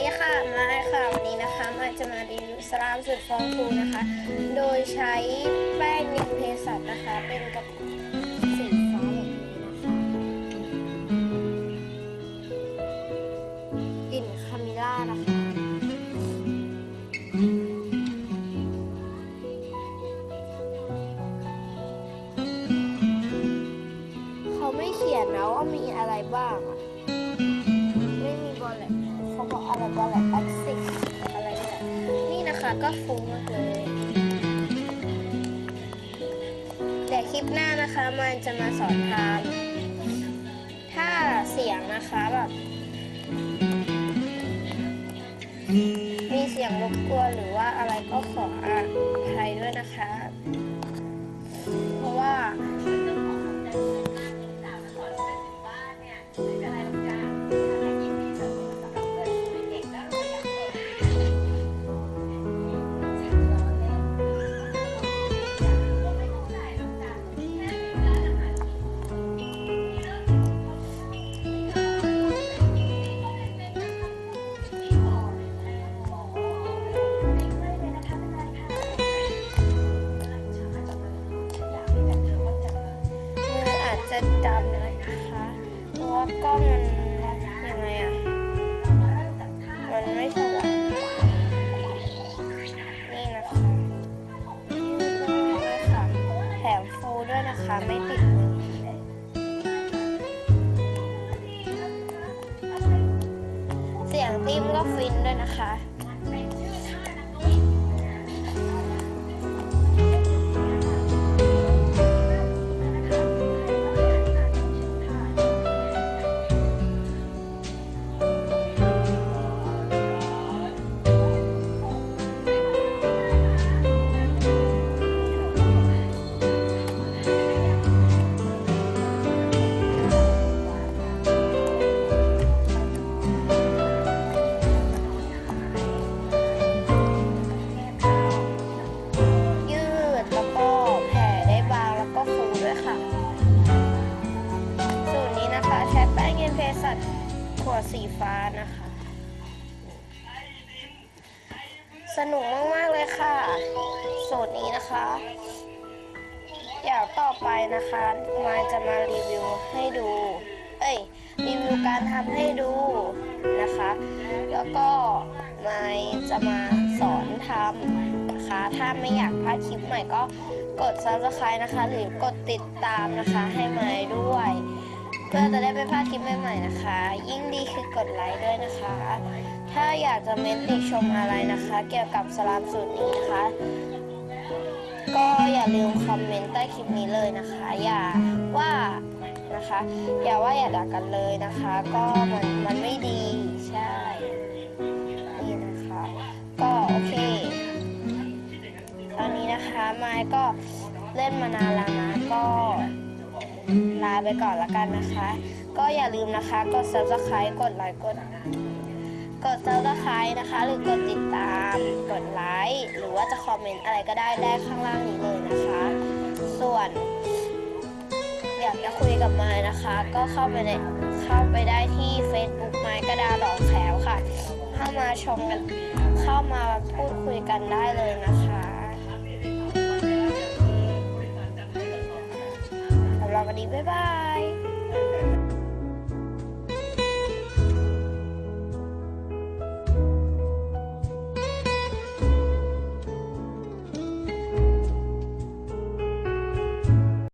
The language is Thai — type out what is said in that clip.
ดีค่ะ มาค่ะ วันนี้นะคะ มาจะมารีวิวสลามสุดฟองฟูนะคะ โดยใช้แป้งเย็นเพสัตนะคะ เป็นกระปุกสีฟ้าแบบนี้นะคะกลิ่นคามิล่านะคะ เขาไม่เขียนนะว่ามีอะไรบ้าง ไม่มีบอลแลก เขาบอกอะไรบอลแลกแอคซิกอะไรนี่นี่นะคะก็ฟุ้งมากเลยแต่คลิปหน้านะคะมันจะมาสอนทำถ้าเสียงนะคะแบบมีเสียงรบกวนหรือว่าอะไรก็ขออะ จะดำเนะคะเพราะว่ากล้องมันยังไงอะ มันไม่สว่างนี่นะคะยืดมากเลยค่ะแถมฟูด้วยนะคะไม่ติดมือเสียงติ้มก็ฟินด้วยนะคะ สัตว์ขวดสีฟ้านะคะ สนุกมาก ๆ เลยค่ะสูตรนี้นะคะเดี๋ยวต่อไปนะคะมายจะมารีวิวให้ดู เอ้ย รีวิวการทำให้ดูนะคะ แล้วก็มายจะมาสอนทำนะคะ ถ้าไม่อยากพลาดคลิปใหม่ก็กด subscribe นะคะ หรือกดติดตามนะคะให้มายด้วย เพื่อจะได้ไม่พลาดคลิปใหม่ๆนะคะ ยิ่งดีคือกดไลค์ด้วยนะคะ ถ้าอยากจะเม้นติชมอะไรนะคะ เกี่ยวกับสลามสูตรนี้นะคะ ก็อย่าลืมคอมเมนต์ใต้คลิปนี้เลยนะคะ อย่าว่านะคะ อย่าว่าอย่าด่ากันเลยนะคะ ก็มันมันไม่ดีใช่นี่นะคะ ก็โอเค ตอนนี้นะคะไม้ก็เล่นมานานแล้วนะก็ ลาไปก่อนละกันนะคะ ก็อย่าลืมนะคะ กด subscribe กดไลค์กดกด subscribe นะคะ หรือกดติดตาม กดไลค์หรือว่าจะคอมเมนต์อะไรก็ได้ได้ข้างล่างนี้เลยนะคะ ส่วนอยากจะคุยกับไม้นะคะ ก็เข้าไปในเข้าไปได้ที่ Facebook ไม้กระดาหลอกแขวค่ะ เข้ามาชมกัน เข้ามาพูดคุยกันได้เลยนะคะ วันนี้บ๊ายบาย